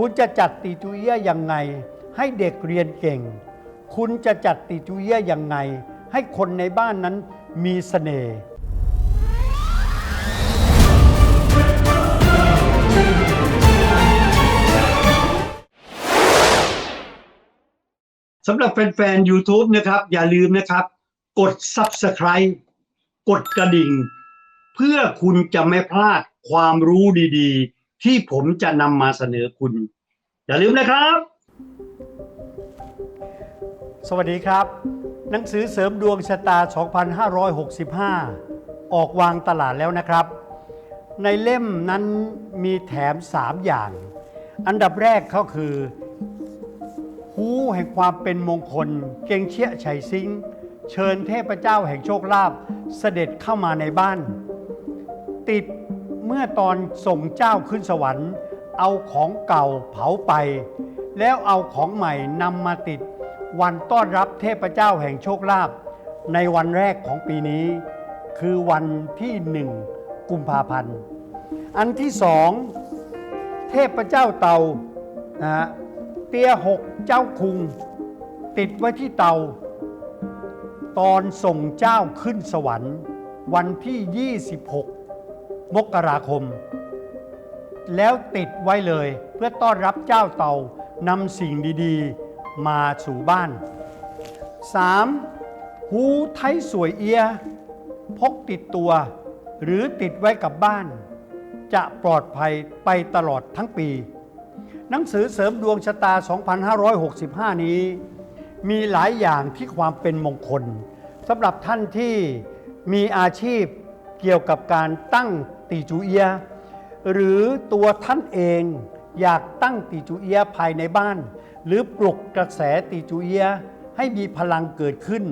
คุณจะจัดติจูเอียะยังไง ให้เด็กเรียนเก่ง คุณจะจัดติจูเอียะยังไง ให้คนในบ้านนั้นมีเสน่ห์สำหรับแฟนๆ YouTube นะครับ อย่าลืมนะครับ กด Subscribe กดกระดิ่ง เพื่อคุณจะไม่พลาดความรู้ดีๆ ที่ผมจะนำมาเสนอคุณ อย่าลืมนะครับ สวัสดีครับ หนังสือเสริมดวงชะตา 2565 ออกวางตลาดแล้วนะครับ ในเล่มนั้นมีแถม 3 อย่าง อันดับแรกก็คือ หูแห่งความเป็นมงคล เกงเชี่ยไฉซิง เชิญเทพเจ้าแห่งโชคลาภเสด็จเข้ามาในบ้าน ติด เมื่อตอนส่งเจ้าขึ้นสวรรค์ เอาของเก่าเผาไป แล้วเอาของใหม่นำมาติด วันต้อนรับเทพเจ้าแห่งโชคลาภในวันแรกของปีนี้ คือวันที่หนึ่งกุมภาพันธ์ อันที่สองเทพเจ้าเตานะฮะเตียหกเจ้าคุง ติดไว้ที่เตา ตอนส่งเจ้าขึ้นสวรรค์ วันที่ 26 มกราคม แล้วติดไว้เลยเพื่อต้อนรับเจ้าเตานำสิ่งดีๆ มาสู่บ้าน 3. หูไทยสวยเอีย พกติดตัว หรือติดไว้กับบ้าน จะปลอดภัยไปตลอดทั้งปี หนังสือเสริมดวงชะตา 2565 นี้ มีหลายอย่างที่ความเป็นมงคลสำหรับท่านที่มีอาชีพเกี่ยวกับการตั้ง ตีจูเอีย หรือตัวท่านเองอยากตั้งตีจูเอียภายในบ้าน หรือปลุกกระแสตีจูเอียให้มีพลังเกิดขึ้น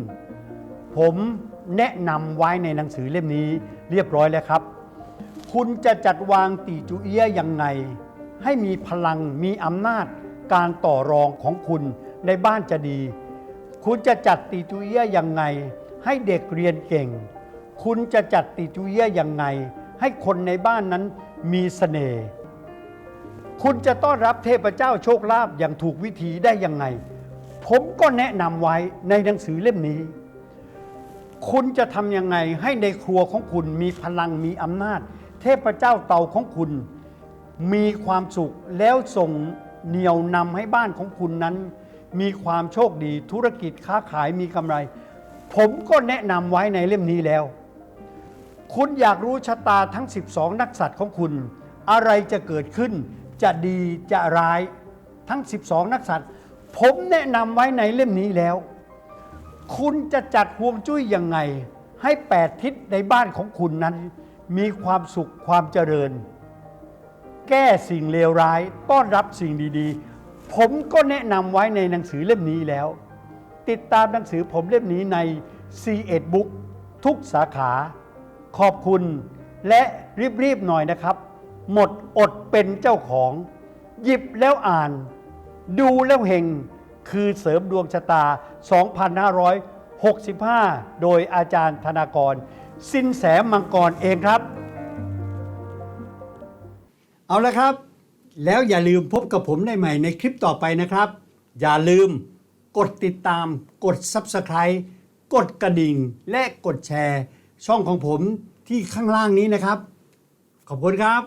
ผมแนะนำไว้ในหนังสือเล่มนี้เรียบร้อยแล้วครับ คุณจะจัดวางตีจูเอียะยังไง ให้มีพลังมีอำนาจการต่อรองของคุณในบ้านจะดี คุณจะจัดตีจูเอียะยังไง ให้เด็กเรียนเก่ง คุณจะจัดตีจูเอียะยังไง ให้คนในบ้านนั้นมีเสน่ห์คุณจะต้อนรับเทพเจ้าโชคลาภอย่างถูกวิธีได้ยังไง ผมก็แนะนำไว้ในหนังสือเล่มนี้ คุณจะทำยังไงให้ในครัวของคุณมีพลังมีอำนาจ เทพเจ้าเตาของคุณ มีความสุขแล้วส่งเหนียวนำให้บ้านของคุณนั้น มีความโชคดีธุรกิจค้าขายมีกำไร ผมก็แนะนำไว้ในเล่มนี้แล้ว คุณอยากรู้ชะตาทั้ง 12 นักสัตว์ของคุณ อะไรจะเกิดขึ้น จะดีจะร้ายทั้ง 12 นักสัตว์ ผมแนะนำไว้ในเล่มนี้แล้ว คุณจะจัดห่วงจุ้ยยังไง ให้แปดทิศในบ้านของคุณนั้น มีความสุขความเจริญ แก้สิ่งเลวร้าย ต้อนรับสิ่งดีๆ ผมก็แนะนำไว้ในหนังสือเล่มนี้แล้ว ติดตามหนังสือผมเล่มนี้ใน c ีเอ็ดบุ๊กทุกสาขา ขอบคุณและรีบๆหน่อยนะครับ หมดอดเป็นเจ้าของ หยิบแล้วอ่าน ดูแล้วเฮงคือเสริมดวงชะตา 2565 โดยอาจารย์ธนากร สินแสมังกรเองครับ เอาละครับ แล้วอย่าลืมพบกับผมได้ใหม่ในคลิปต่อไปนะครับ อย่าลืมกดติดตาม กด Subscribe กดกระดิ่ง และกดแชร์ ช่องของผมที่ข้างล่างนี้นะครับ ขอบคุณครับ